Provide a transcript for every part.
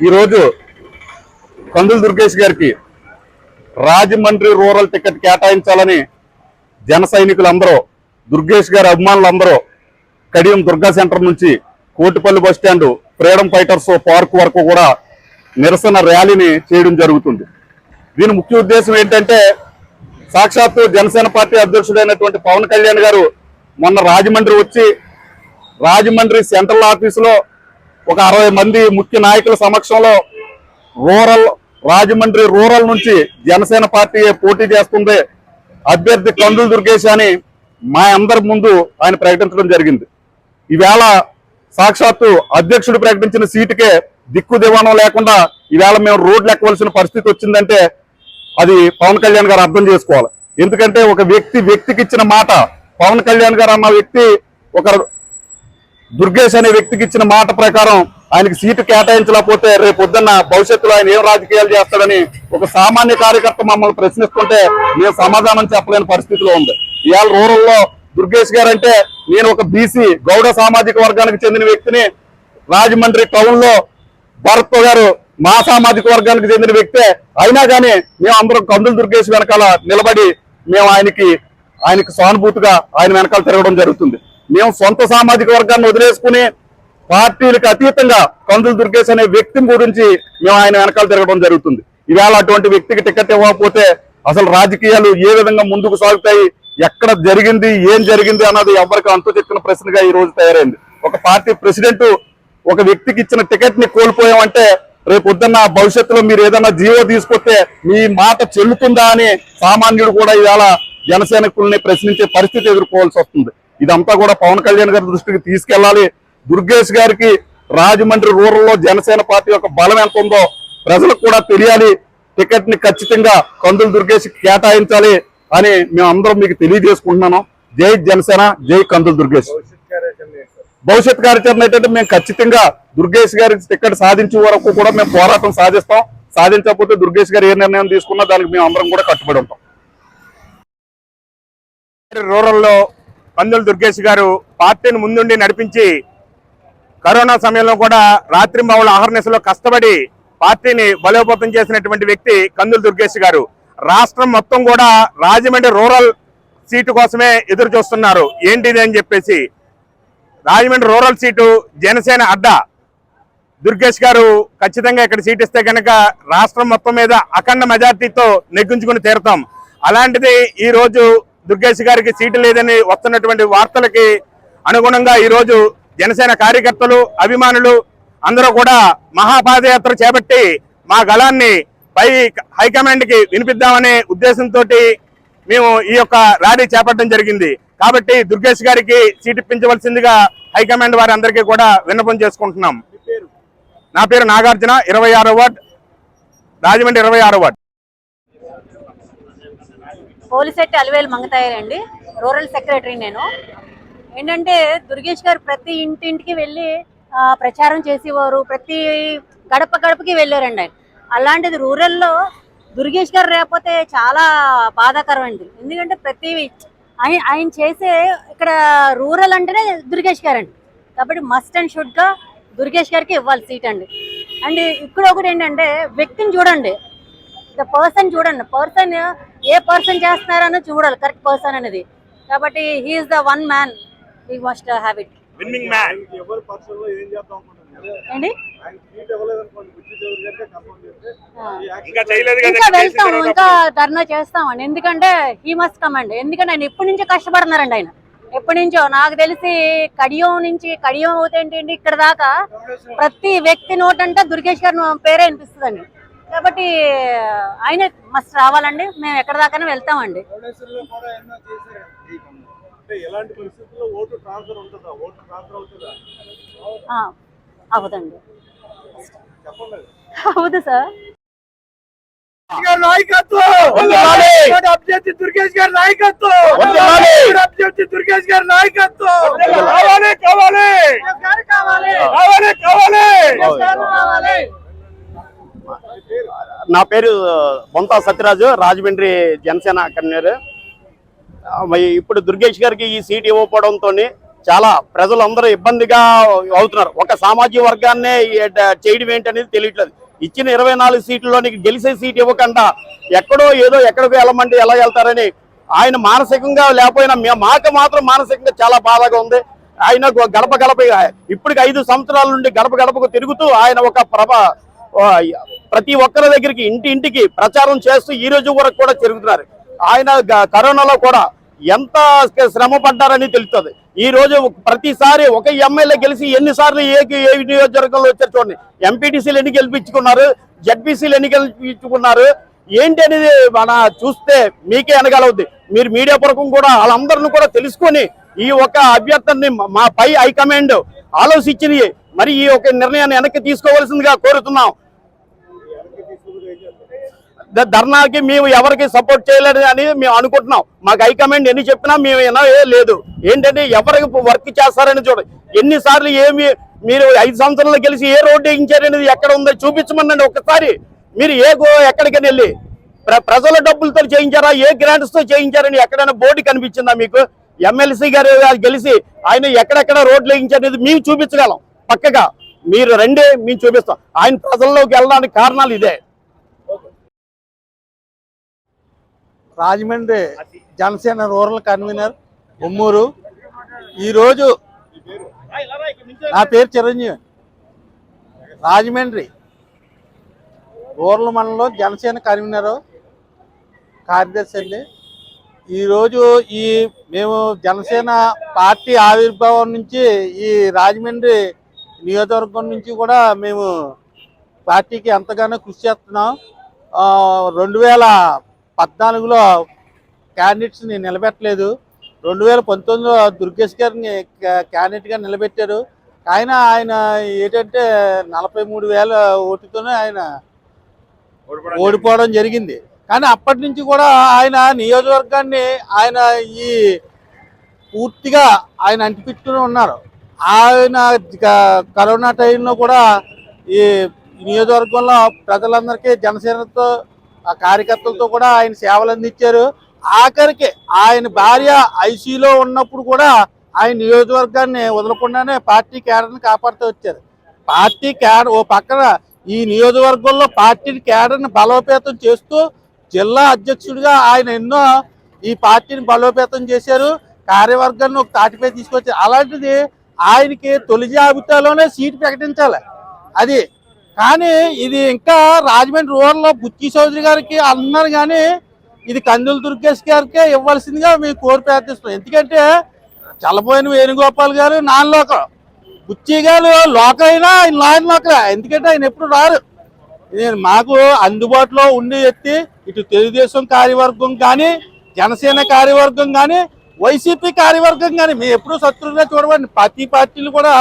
ఈరోజు కందుల దుర్గేష్ గారికి Rajahmundry rural ticket కేటాయించాలని జన సైనికులందరూ దుర్గేష్ గారి అభిమానులందరూ కడియం దుర్గా సెంటర్ నుంచి Kotipalli bus stand freedom fighters park వరకు కూడా నిరసన ర్యాలీని చేయడం జరుగుతుంది. దీని ముఖ్య ఉద్దేశం ఏంటంటే సాక్షాత్తు జనసేన పార్టీ అధ్యక్షుడైనటువంటి పవన్ కళ్యాణ్ గారు మొన్న రాజమండ్రి వచ్చి రాజమండ్రి సెంట్రల్ ఆఫీసులో ఒక అరవై మంది ముఖ్య నాయకుల సమక్షంలో రూరల్ రాజమండ్రి రూరల్ నుంచి జనసేన పార్టీ పోటీ చేస్తుంది. అభ్యర్థి కందులు దుర్గేష్ అని మా అందరి ముందు ఆయన ప్రకటించడం జరిగింది. ఈవేళ సాక్షాత్తు అధ్యక్షుడు ప్రకటించిన సీటుకే దిక్కు దివాణం లేకుండా ఈవేళ మేము రోడ్లు ఎక్కవలసిన పరిస్థితి వచ్చిందంటే అది పవన్ కళ్యాణ్ గారు అర్థం చేసుకోవాలి. ఎందుకంటే ఒక వ్యక్తి వ్యక్తికి ఇచ్చిన మాట పవన్ కళ్యాణ్ గారు అన్న వ్యక్తి ఒక దుర్గేష్ అనే వ్యక్తికి ఇచ్చిన మాట ప్రకారం ఆయనకి సీటు కేటాయించలేకపోతే రేపు పొద్దున్న భవిష్యత్తులో ఆయన ఏం రాజకీయాలు చేస్తాడని ఒక సామాన్య కార్యకర్త మమ్మల్ని ప్రశ్నిస్తుంటే మేము సమాధానం చెప్పలేని పరిస్థితిలో ఉంది. ఇవాళ రూరల్లో దుర్గేష్ గారు అంటే నేను ఒక బీసీ గౌడ సామాజిక వర్గానికి చెందిన వ్యక్తిని రాజమండ్రి టౌన్లో భరత్ గారు మా సామాజిక వర్గానికి చెందిన వ్యక్తే. అయినా కానీ మేము అందరం కందులు దుర్గేష్ వెనకాల నిలబడి మేము ఆయనకి ఆయనకి సానుభూతిగా ఆయన వెనకాల తిరగడం జరుగుతుంది. మేము సొంత సామాజిక వర్గాన్ని వదిలేసుకుని పార్టీలకు అతీతంగా కందులు దుర్గేశ్ అనే వ్యక్తి గురించి మేము ఆయన వెనకాల తిరగడం జరుగుతుంది. ఇవాళ అటువంటి వ్యక్తికి టికెట్ ఇవ్వకపోతే అసలు రాజకీయాలు ఏ విధంగా ముందుకు సాగుతాయి ఎక్కడ జరిగింది ఏం జరిగింది అన్నది ఎవరికి అంతు చెక్కిన ప్రశ్నగా ఈ రోజు తయారైంది. ఒక పార్టీ ప్రెసిడెంట్ ఒక వ్యక్తికి ఇచ్చిన టికెట్ని కోల్పోయామంటే రేపు పొద్దున్న భవిష్యత్తులో మీరు ఏదైనా జీవో తీసుకొస్తే మీ మాట చెల్లుతుందా అని సామాన్యుడు కూడా ఇవాళ జనసైనికుల్ని ప్రశ్నించే పరిస్థితి ఎదుర్కోవాల్సి వస్తుంది. ఇదంతా కూడా పవన్ కళ్యాణ్ గారి దృష్టికి తీసుకెళ్ళాలి దుర్గేష్ గారికి రాజమండ్రి రూరల్లో జనసేన పార్టీ యొక్క బలం ఎంత ఉందో ప్రజలకు కూడా తెలియాలి. టికెట్ని ఖచ్చితంగా కందులు దుర్గేష్ కేటాయించాలి అని మేము అందరం మీకు తెలియజేసుకుంటున్నాను. జై జనసేన జై కందుల దుర్గేష్. భవిష్యత్ కార్యాచరణ ఏంటంటే మేము ఖచ్చితంగా దుర్గేష్ గారి టికెట్ సాధించే వరకు కూడా మేము పోరాటం సాధిస్తాం. సాధించకపోతే దుర్గేష్ గారు ఏ నిర్ణయం తీసుకున్నా దానికి మేము అందరం కూడా కట్టుబడి ఉంటాం. రూరల్లో పందుల దుర్గేష్ గారు పార్టీని ముందుండి నడిపించి కరోనా సమయంలో కూడా రాత్రింబావుల ఆహర్నిశలో కష్టపడి పార్టీని బలోపేతం చేసినటువంటి వ్యక్తి కందుల దుర్గేష్ గారు. రాష్ట్రం మొత్తం కూడా రాజమండ్రి రూరల్ సీటు కోసమే ఎదురు చూస్తున్నారు. ఏంటిది అని చెప్పేసి రాజమండ్రి రూరల్ సీటు జనసేన అడ్డా. దుర్గేష్ గారు ఖచ్చితంగా ఇక్కడ సీట్ ఇస్తే కనుక రాష్ట్రం మొత్తం మీద అఖండ మెజార్టీతో నెగ్గించుకుని తీరుతాం. అలాంటిది ఈరోజు దుర్గేష్ గారికి సీటు లేదని వస్తున్నటువంటి వార్తలకి అనుగుణంగా ఈ రోజు జనసేన కార్యకర్తలు అభిమానులు అందరూ కూడా మహాపాదయాత్ర చేపట్టి మా గళాన్ని పై హైకమాండ్కి వినిపిద్దామనే ఉద్దేశంతో మేము ఈ యొక్క ర్యాలీ చేపట్టడం జరిగింది. కాబట్టి దుర్గేష్ గారికి సీట్ ఇప్పించవలసిందిగా హైకమాండ్ వారి అందరికీ కూడా విన్నపం చేసుకుంటున్నాం. నా పేరు నాగార్జున ఇరవై ఆరో వార్డ్ రాజమండ్రి ఇరవై ఆరో వార్డ్. పోలిసెట్టి అలివేలు మంగతాయారండి రూరల్ సెక్రటరీ నేను. ఏంటంటే దుర్గేష్ గారు ప్రతి ఇంటింటికి వెళ్ళి ప్రచారం చేసేవారు. ప్రతి గడప గడపకి వెళ్ళారండి ఆయన. అలాంటిది రూరల్లో దుర్గేష్ గారు లేకపోతే చాలా బాధాకరం అండి. ఎందుకంటే ప్రతి ఆయన ఆయన చేసే ఇక్కడ రూరల్ అంటేనే దుర్గేష్ గారు అండి. కాబట్టి మస్ట్ అండ్ షుడ్గా దుర్గేష్ గారికి ఇవ్వాలి సీట్ అండి. అండ్ ఇక్కడ ఒకటి ఏంటంటే వ్యక్తిని చూడండి. ద పర్సన్ చూడండి. పర్సన్ ఏ పర్సన్ చేస్తున్నారని చూడాలి కరెక్ట్ పర్సన్ అనేది. కాబట్టి he is the one man we must have it winning man ఎవరి ఏం చేద్దాం అనుకుంటున్నారు? ఇంకా ఇంకా వెళ్తాము ధర్నా చేస్తామండి. ఎందుకంటే హీ మస్ట్ కమండి ఎందుకంటే ఆయన ఎప్పటి నుంచో కష్టపడుతున్నారండి ఆయన. ఎప్పటి నుంచో? నాకు తెలిసి కడియం నుంచి కడియం అవుతేంటి ఇక్కడ దాకా ప్రతి వ్యక్తి నోటంటే దుర్గేష్ గారి పేరే అనిపిస్తుందండి. కాబట్టి ఆయన మస్ట్ రావాలండి. మేము ఎక్కడ దాకానే వెళ్తామండి. భువనేశ్వర్లో కూడా ఎన్నో చేశారండి అంటే ఎలాంటి పరిస్థితుల్లో ఓటు ట్రాన్స్ఫర్ ఉంటుందా? ఓటు ట్రాన్స్ఫర్ అవుతుందా? ఆ, అవదండి అవదు సార్. అభ్యర్థి దుర్గేష్ గారి నాయకత్వం! అభ్యర్థి దుర్గేష్ గారి నాయకత్వం! కావాలి కావాలి! కావాలి కావాలి! నా పేరు బొంత సత్యరాజు రాజమండ్రి జనసేన కన్వీనర్. ఇప్పుడు దుర్గేష్ గారికి ఈ సీట్ ఇవ్వకపోవడంతో చాలా ప్రజలందరూ ఇబ్బందిగా అవుతున్నారు. ఒక సామాజిక వర్గాన్నే చేయడం ఏంటనేది తెలియట్లేదు. ఇచ్చిన ఇరవై నాలుగు సీట్లలో నీకు గెలిచే సీట్ ఇవ్వకుండా ఎక్కడో ఏదో ఎక్కడికి వెళ్ళమంటే ఎలా వెళ్తారని ఆయన మానసికంగా లేకపోయినా మే- మాకు మాత్రం మానసికంగా చాలా బాధగా ఉంది. ఆయన గడప గడప ఇప్పటికి ఐదు సంవత్సరాల నుండి గడప గడపకు తిరుగుతూ ఆయన ఒక ప్రభ ప్రతి ఒక్కరి దగ్గరికి ఇంటి ఇంటికి ప్రచారం చేస్తూ ఈ రోజు వరకు కూడా తిరుగుతున్నారు ఆయన కరోనాలో కూడా ఎంత శ్రమ పడ్డారని తెలుస్తుంది. ఈ రోజు ప్రతిసారి ఒక ఎమ్మెల్యే గెలిచి ఎన్నిసార్లు ఏ ఏ నియోజకవర్గంలో వచ్చారు చూడండి. ఎంపీటీసీలు ఎన్ని గెలిపించుకున్నారు జడ్పీసీలు ఎన్ని గెలిపించుకున్నారు ఏంటి అనేది మన చూస్తే మీకే అనగలవుద్ది. మీరు మీడియా పూర్వకం కూడా వాళ్ళందరిని కూడా తెలుసుకొని ఈ ఒక అభ్యర్థిని మా పై హైకమాండ్ ఆలోచించింది మరి ఈ ఒక నిర్ణయాన్ని వెనక్కి తీసుకోవాల్సిందిగా కోరుతున్నాం. ధర్నాకి మేము ఎవరికి సపోర్ట్ చేయలేదు అని మేము అనుకుంటున్నాం. మాకు హైకమాండ్ ఎన్ని చెప్పినా మేము వినవే లేదు. ఏంటంటే ఎవరికి వర్క్ చేస్తారని చూడ. ఎన్నిసార్లు ఏమి మీరు ఐదు సంవత్సరాలు గెలిచి ఏ రోడ్డు వేయించారనేది ఎక్కడ ఉందో చూపించమనండి ఒకసారి మీరు ఏ ఎక్కడికైనా వెళ్ళి ప్ర- ప్రజల డబ్బులతో చేయించారా? ఏ గ్రాంట్స్తో చేయించారని ఎక్కడైనా బోర్డు కనిపించిందా మీకు? ఎమ్మెల్సీ గారు గెలిచి ఆయన ఎక్కడెక్కడ రోడ్లు వేయించారనేది మేము చూపించగలం. పక్కగా మీరు రండి మేము చూపిస్తాం. ఆయన ప్రజల్లోకి వెళ్ళడానికి కారణాలు ఇదే. Rajahmundry Janasena rural convener Ummuru. ఈరోజు నా పేరు చిరంజీవి. రాజమండ్రి రూరల్ మండలంలో జనసేన కన్వీనరు కార్యదర్శి అండి. ఈరోజు ఈ మేము జనసేన పార్టీ ఆవిర్భావం నుంచి ఈ రాజమండ్రి నియోజకవర్గం నుంచి కూడా మేము పార్టీకి ఎంతగానో కృషి చేస్తున్నాం. రెండు వేల పద్నాలుగులో క్యాండిడేట్స్ని నిలబెట్టలేదు. రెండు వేల పంతొమ్మిదిలో దుర్గేష్ గారిని క్యా- క్యాండిడేట్గా నిలబెట్టారు. ఆయన ఆయన ఏంటంటే నలభై మూడు వేల ఓటుతోనే ఆయన ఓడిపోవడం జరిగింది. కానీ అప్పటి నుంచి కూడా ఆయన నియోజకవర్గాన్ని ఆయన ఈ పూర్తిగా ఆయన అంటిపెట్టుకుని ఉన్నారు. ఆయన కరోనా టైంలో కూడా ఈ నియోజకవర్గంలో ప్రజలందరికీ జనసేనతో ఆ కార్యకర్తలతో కూడా ఆయన సేవలు అందించారు. ఆఖరికి ఆయన భార్య ఐసీలో ఉన్నప్పుడు కూడా ఆయన నియోజకవర్గాన్ని వదలకుండానే పార్టీ క్యాడర్ని కాపాడుతూ వచ్చారు. పార్టీ క్యాడర్ ఓ పక్కన ఈ నియోజకవర్గంలో పార్టీ క్యాడర్ని బలోపేతం చేస్తూ జిల్లా అధ్యక్షుడిగా ఆయన ఎన్నో ఈ పార్టీని బలోపేతం చేశారు. కార్యవర్గాన్ని ఒక తాటిపై తీసుకొచ్చారు. అలాంటిది ఆయనకి తొలి జాబితాలోనే సీటు ప్రకటించాలి. అది కానీ ఇది ఇంకా రాజమండ్రి రూరల్లో బుచ్చి చౌదరి గారికి అన్నారు కానీ ఇది కందుల దుర్గేష్ గారికే ఇవ్వాల్సిందిగా మేము కోరి ప్రార్థిస్తున్నాం. ఎందుకంటే చల్లబోయిన వేణుగోపాల్ గారు నాన్ లోకం బుచ్చి గారు లోకైనా అయినా ఆయన నాన్ లోకం ఎందుకంటే ఆయన ఎప్పుడు రారు. నేను మాకు అందుబాటులో ఉండి వ్యక్తి ఇటు తెలుగుదేశం కార్యవర్గం కానీ జనసేన కార్యవర్గం కానీ వైసీపీ కార్యవర్గం కానీ మేము ఎప్పుడూ శత్రువుగా చూడవండి ప్రతి పార్టీలు కూడా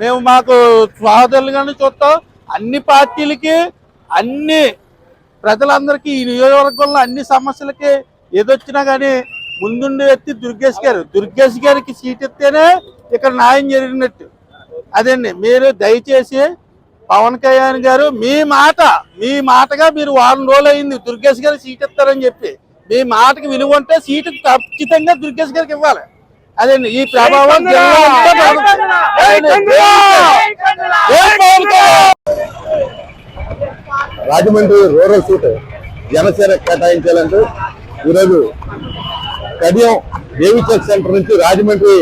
మేము మాకు సహోదరులుగానే చూస్తాం. అన్ని పార్టీలకి అన్ని ప్రజలందరికీ ఈ నియోజకవర్గంలో అన్ని సమస్యలకి ఏదొచ్చినా కానీ ముందుండి ఎత్తి దుర్గేష్ గారు దుర్గేష్ గారికి సీట్ ఇస్తేనే ఇక్కడ న్యాయం జరిగినట్టు. అదండి మీరు దయచేసి పవన్ కళ్యాణ్ గారు మీ మాట మీ మాటగా మీరు వారం రోజులు అయింది దుర్గేష్ గారు సీట్ ఇస్తారని చెప్పి మీ మాటకి విలువ ఉంటే సీటు ఖచ్చితంగా దుర్గేష్ గారికి ఇవ్వాలి. అదండి ఈ ప్రభావం జిల్లా అంతా జరుగుతుంది. అదండి. జై పవన్ కళ్యాణ్! రాజమండ్రి రూరల్ సీటు జనసేన కేటాయించాలంటూ ఈరోజు కడియం దేవిచక్ సెంటర్ నుంచి రాజమండ్రి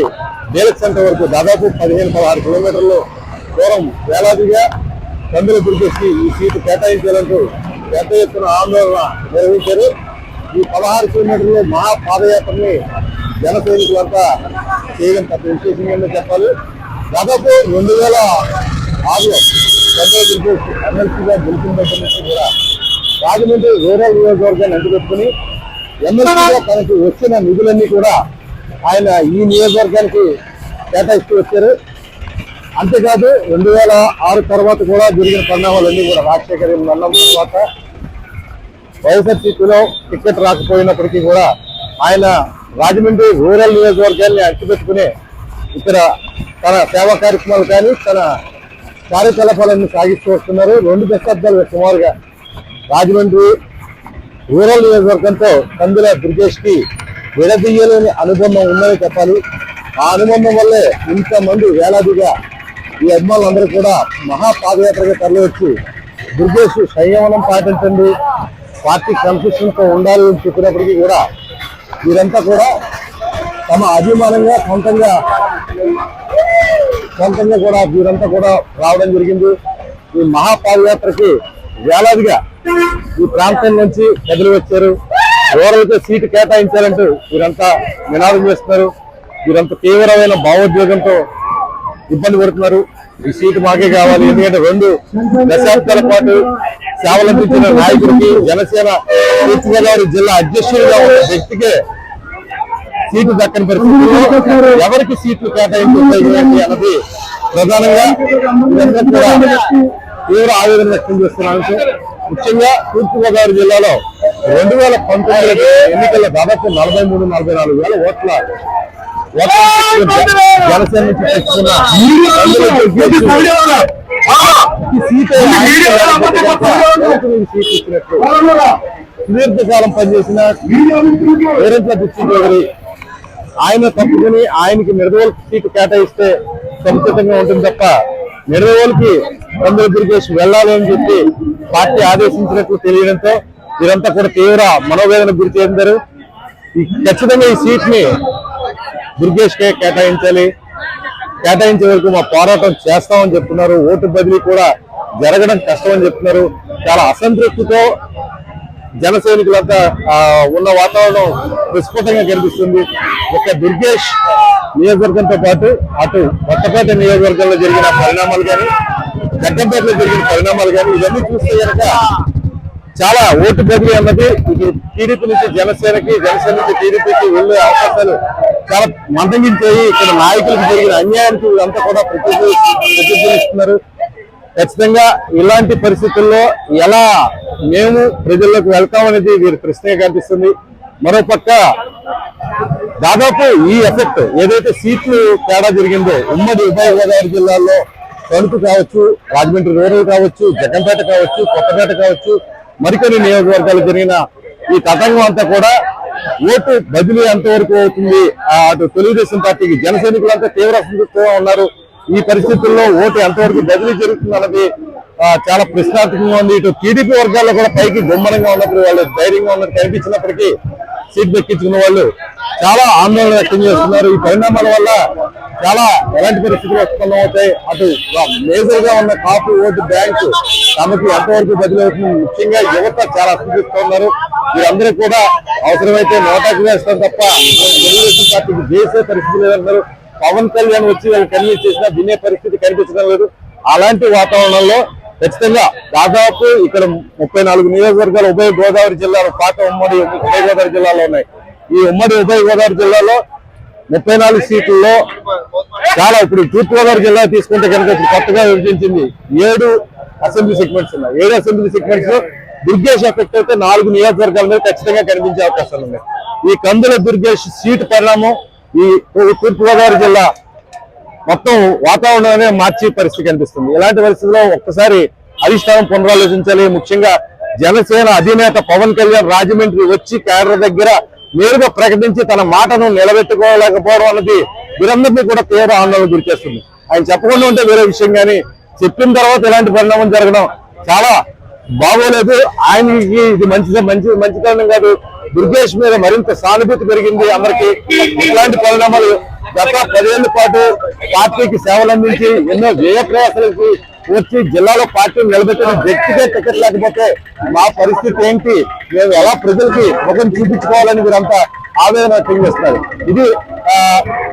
డేలక్ సెంటర్ వరకు దాదాపు పదిహేను పదహారు కిలోమీటర్లు దూరం వేలాదిగా కందుల దుర్గేష్కి ఈ సీటు కేటాయించాలంటూ పెద్ద ఎత్తున ఆందోళన నిర్వహించారు. ఈ పదహారు కిలోమీటర్లు మహా పాదయాత్రని జన సైనికులంతా చేయడం పెద్ద విశేషంగా చెప్పాలి. దాదాపు రెండు వేల ఆరులో కందుల ఎమ్మెల్సీగా గెలిచిన దగ్గర నుంచి కూడా రాజమండ్రి రూరల్ నియోజకవర్గాన్ని అంటుపెట్టుకుని ఎమ్మెల్సీగా తనకు వచ్చిన నిధులన్నీ కూడా ఆయన ఈ నియోజకవర్గానికి కేటాయిస్తూ వచ్చారు అంతేకాదు రెండు వేల ఆరు తర్వాత కూడా జరిగిన పరిణామాలన్నీ కూడా రాజశేఖర్ రెడ్డి మరణం తర్వాత వైఎస్ఆర్సీపీలో టికెట్ రాకపోయినప్పటికీ కూడా ఆయన రాజమండ్రి రూరల్ నియోజకవర్గాన్ని అడ్డుపెట్టుకుని ఇక్కడ తన సేవా కార్యక్రమాలు కానీ తన కార్యకలాపాలన్నీ సాగిస్తూ వస్తున్నారు. రెండు దశాబ్దాలు సుమారుగా రాజమండ్రి రూరల్ నియోజకవర్గంతో కందుల దుర్గేష్కి విడదీయలేని అనుబంధం ఉందని చెప్పాలి. ఆ అనుబంధం వల్లే ఇంతమంది వేలాదిగా ఈ అభిమానులందరూ కూడా మహా పాదయాత్రగా తరలివచ్చి దుర్గేష్ సంయమనం పాటించండి పార్టీ కన్ఫ్యూషన్తో ఉండాలి అని చెప్పినప్పటికీ కూడా వీరంతా కూడా తమ అభిమానంగా సొంతంగా సొంతంగా కూడా వీరంతా కూడా రావడం జరిగింది. ఈ మహాపాదయాత్రకి వేలాదిగా ఈ ప్రాంతం నుంచి కదిలి వచ్చారు. ఎవరైతే సీటు కేటాయించారంటూ వీరంతా నినాదం చేస్తున్నారు. వీరంతా తీవ్రమైన భావోద్వేగంతో ఇబ్బంది పడుతున్నారు. ఈ సీటు మాకే కావాలి. ఎందుకంటే రెండు దశాబ్దాల పాటు సేవలందించిన నాయకుడికి జనసేన తూర్పుగోదావరి జిల్లా అధ్యక్షుడిగా ఉన్న వ్యక్తికే సీటు దక్కని పరిస్థితుల్లో ఎవరికి సీట్లు ఏంటి అన్నది ప్రధానంగా తీవ్ర ఆవేదన వ్యక్తం చేస్తున్న అంశం. ముఖ్యంగా తూర్పుగోదావరి జిల్లాలో రెండు వేల పంతొమ్మిది ఎన్నికల్లో దాదాపు నలభై మూడు నలభై నాలుగు వేల ఓట్ల జనసేన నుంచి తెచ్చుకున్న సీట్లు సుదీర్ఘకాలం పనిచేసిన వేరంట్ల దృష్టి చౌదరి ఆయన తప్పుకుని ఆయనకి నిర్దోల్ సీటు కేటాయిస్తే సముచితంగా ఉంటుంది తప్ప నిర్దోల్కి కొందరు దుర్గేష్ వెళ్ళాలి అని చెప్పి పార్టీ ఆదేశించినట్లు తెలియడంతో వీరంతా కూడా తీవ్ర మనోవేదన గురి చెందారు ఖచ్చితంగా ఈ సీట్ని దుర్గేష్ కే కేటాయించాలి. కేటాయించే వరకు మా పోరాటం చేస్తామని చెప్తున్నారు. ఓటు బదిలీ కూడా జరగడం కష్టం అని చెప్తున్నారు. చాలా అసంతృప్తితో జన సైనికులంతా ఉన్న వాతావరణం విస్ఫుటంగా కనిపిస్తుంది. ఒక దుర్గేష్ నియోజకవర్గంతో పాటు అటు కొత్తపేట నియోజకవర్గంలో జరిగిన పరిణామాలు కానీ గడ్డంపేటలో జరిగిన పరిణామాలు కానీ ఇవన్నీ చూస్తే కనుక చాలా ఓటు బదిలీ అన్నది ఇది టీడీపీ నుంచి జనసేనకి జనసేన నుంచి టీడీపీకి వెళ్ళే అవకాశాలు చాలా మందగించాయి. ఇక్కడ నాయకులకు జరిగిన అన్యాయానికి ఇదంతా కూడా ప్రతి ప్రతిధ్వనిస్తున్నారు. ఖచ్చితంగా ఇలాంటి పరిస్థితుల్లో ఎలా మేము ప్రజల్లోకి వెళ్తామనేది వీరి ప్రశ్నే కనిపిస్తుంది. మరోపక్క దాదాపు ఈ ఎఫెక్ట్ ఏదైతే సీట్లు తేడా జరిగిందో ఉమ్మడి ఉభయ గోదావరి జిల్లాల్లో తణుకు కావచ్చు రాజమండ్రి రూరల్ కావచ్చు జగన్పేట కావచ్చు కొత్తపేట కావచ్చు మరికొన్ని నియోజకవర్గాలు జరిగిన ఈ తతంగం అంతా కూడా ఓటు బదిలీ ఎంతవరకు అవుతుంది? ఆ అటు తెలుగుదేశం పార్టీకి జన తీవ్ర అసంతృప్తిగా ఉన్నారు. ఈ పరిస్థితుల్లో ఓటు ఎంతవరకు బదిలీ జరుగుతుంది అన్నది చాలా ప్రశ్నార్థకంగా ఉంది. ఇటు టీడీపీ వర్గాల్లో కూడా పైకి గుమ్మనంగా ఉన్నప్పుడు వాళ్ళు ధైర్యంగా ఉన్నట్టు కనిపించినప్పటికీ సీట్ దక్కించుకున్న వాళ్ళు చాలా ఆందోళన వ్యక్తం చేస్తున్నారు. ఈ పరిణామాల వల్ల చాలా ఎలాంటి పరిస్థితులు ఉత్పన్నం అవుతాయి అటు మేజర్గా ఉన్న కాపు ఓటు బ్యాంకు తమకు ఎంతవరకు బదిలీ అవుతుంది? ముఖ్యంగా యువత చాలా అసంతృప్తిగా వీరందరూ కూడా అవసరమైతే నోటాకు వేస్తాం తప్ప తెలుగుదేశం పార్టీకి చేసే పరిస్థితి లేదంటారు పవన్ కళ్యాణ్ వచ్చి వాళ్ళు కన్వీన్స్ చేసినా వినే పరిస్థితి కనిపించడం లేదు. అలాంటి వాతావరణంలో ఖచ్చితంగా దాదాపు ఇక్కడ ముప్పై నాలుగు నియోజకవర్గాలు ఉభయ గోదావరి జిల్లాలో పాత ఉమ్మడి ఉభయ గోదావరి జిల్లాలో ఉన్నాయి. ఈ ఉమ్మడి ఉభయ గోదావరి జిల్లాలో ముప్పై నాలుగు సీట్లలో చాలా ఇప్పుడు తూర్పుగోదావరి జిల్లా తీసుకుంటే కనుక కొత్తగా విభజించింది ఏడు అసెంబ్లీ సెగ్మెంట్స్ ఉన్నాయి. ఏడు అసెంబ్లీ సెగ్మెంట్స్ దుర్గేష్ ఎఫెక్ట్ అయితే నాలుగు నియోజకవర్గాల మీద ఖచ్చితంగా కనిపించే అవకాశాలు ఉన్నాయి. ఈ కందుల దుర్గేష్ సీటు పరిణామం ఈ తూర్పుగోదావరి జిల్లా మొత్తం వాతావరణాన్ని మార్చి పరిస్థితి కనిపిస్తుంది. ఇలాంటి పరిస్థితిలో ఒక్కసారి అధిష్టానం పునరాలోచించాలి. ముఖ్యంగా జనసేన అధినేత పవన్ కళ్యాణ్ రాజమండ్రి వచ్చి కేడర్ దగ్గర నేరుగా ప్రకటించి తన మాటను నిలబెట్టుకోలేకపోవడం అన్నది వీరందరినీ కూడా తీవ్ర ఆందోళన గురిచేస్తుంది ఆయన చెప్పకుండా ఉంటే వేరే విషయం కానీ చెప్పిన తర్వాత ఇలాంటి పరిణామం జరగడం చాలా బాగోలేదు. ఆయనకి ఇది మంచి మంచి మంచితనం కాదు. దుర్గేష్ మీద మరింత సానుభూతి పెరిగింది అందరికి. ఇట్లాంటి పరిణామాలు గత పదేళ్ళ పాటు పార్టీకి సేవలు అందించి ఎన్నో వ్యయ ప్రయాసాలకి వచ్చి జిల్లాలో పార్టీని నిలబెట్టిన వ్యక్తికే టికెట్ లేకపోతే మా పరిస్థితి ఏంటి? మేము ఎలా ప్రజలకి ముఖం చూపించుకోవాలని మీరంతా ఆవేదన వ్యక్తం చేస్తున్నారు. ఇది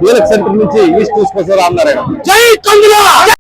వీలక్ సెంటర్ నుంచి ఈస్ట్ చూసుకొచ్చారు అన్నారు జై